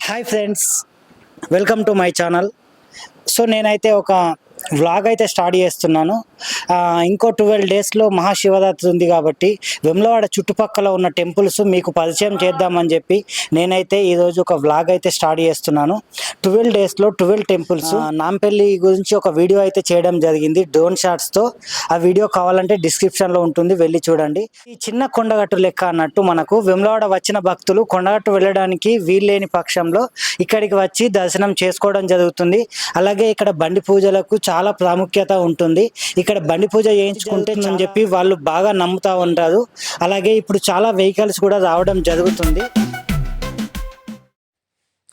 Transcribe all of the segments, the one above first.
Hi friends welcome to my channel so నేనైతే ఒక vlog అయితే స్టార్ట్ చేస్తున్నాను. ఇంకో ట్వెల్వ్ డేస్లో మహాశివరాత్రి ఉంది కాబట్టి వెమ్లవాడ చుట్టుపక్కల ఉన్న టెంపుల్స్ మీకు పరిచయం చేద్దామని చెప్పి నేనైతే ఈరోజు ఒక వ్లాగ్ అయితే స్టార్ట్ చేస్తున్నాను. ట్వెల్వ్ డేస్లో ట్వెల్వ్ టెంపుల్స్ నాంపల్లి గురించి ఒక వీడియో అయితే చేయడం జరిగింది. డ్రోన్ షాట్స్తో ఆ వీడియో కావాలంటే డిస్క్రిప్షన్లో ఉంటుంది. వెళ్ళి చూడండి. ఈ చిన్న కొండగట్టు లెక్క అన్నట్టు మనకు వెమ్లవాడ వచ్చిన భక్తులు కొండగట్టు వెళ్ళడానికి వీల్లేని పక్షంలో ఇక్కడికి వచ్చి దర్శనం చేసుకోవడం జరుగుతుంది. అలాగే ఇక్కడ బండి పూజలకు చాలా ప్రాముఖ్యత ఉంటుంది. ఇక్కడ బండి పూజ చేయించుకుంటే అని చెప్పి వాళ్ళు బాగా నమ్ముతా ఉంటారు. అలాగే ఇప్పుడు చాలా వెహికల్స్ కూడా రావడం జరుగుతుంది.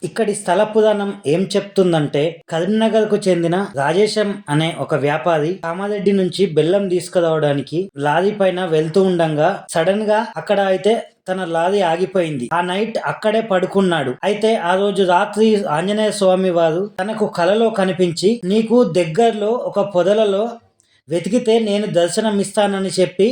ఇక్కడి స్థల పురాణం ఏం చెప్తుందంటే కరీంనగర్కు చెందిన రాజేశం అనే ఒక వ్యాపారి కామారెడ్డి నుంచి బెల్లం తీసుకురావడానికి లారీ పైన వెళ్తూ ఉండంగా సడన్గా అక్కడ అయితే తన లారీ ఆగిపోయింది. ఆ నైట్ అక్కడే పడుకున్నాడు. అయితే ఆ రోజు రాత్రి ఆంజనేయ స్వామి వారు తనకు కలలో కనిపించి నీకు దగ్గరలో ఒక పొదలలో వెతికితే నేను దర్శనం ఇస్తానని చెప్పి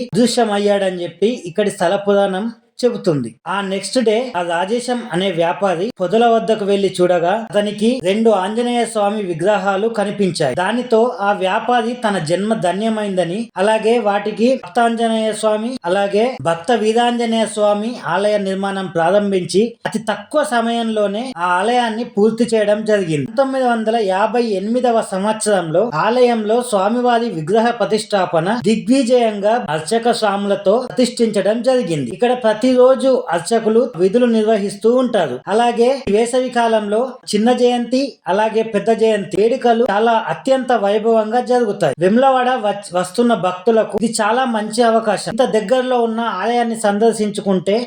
అయ్యాడని చెప్పి ఇక్కడి స్థల పురాణం చెబుతుంది. ఆ నెక్స్ట్ డే ఆ రాజేశం అనే వ్యాపారి పొదల వద్దకు వెళ్ళి చూడగా అతనికి రెండు ఆంజనేయ స్వామి విగ్రహాలు కనిపించాయి. దానితో ఆ వ్యాపారి తన జన్మ ధన్యమైందని అలాగే వాటికి భక్తాంజనేయ స్వామి అలాగే భక్త వీరాంజనేయ స్వామి ఆలయ నిర్మాణం ప్రారంభించి అతి తక్కువ సమయంలోనే ఆ ఆలయాన్ని పూర్తి చేయడం జరిగింది. పంతొమ్మిది వందల యాభై ఎనిమిదవ సంవత్సరంలో ఆలయంలో స్వామివారి విగ్రహ ప్రతిష్టాపన దిగ్విజయంగా అర్చక స్వాములతో ప్రతిష్ఠించడం జరిగింది. ఇక్కడ ప్రతి ప్రతిరోజు అర్చకులు విధులు నిర్వహిస్తూ ఉంటారు. అలాగే వేసవి కాలంలో చిన్న జయంతి అలాగే పెద్ద జయంతి వేడుకలు చాలా అత్యంత వైభవంగా జరుగుతాయి. వెమ్లవాడ వస్తున్న భక్తులకు ఇది చాలా మంచి అవకాశం. ఇంత దగ్గరలో ఉన్న ఆలయాన్ని సందర్శించుకుంటే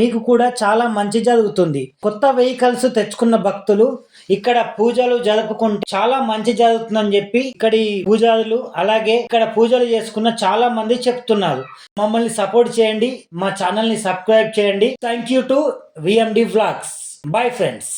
మీకు కూడా చాలా మంచి జరుగుతుంది. కొత్త వెహికల్స్ తెచ్చుకున్న భక్తులు ఇక్కడ పూజలు జరుపుకుంటే చాలా మంచి జరుగుతుందని చెప్పి ఇక్కడి పూజారులు అలాగే ఇక్కడ పూజలు చేసుకున్న చాలా మంది చెప్తున్నారు. మమ్మల్ని సపోర్ట్ చేయండి. మా ఛానల్ని సబ్స్క్రైబ్ చేయండి. Thank you to VMD vlogs bye friends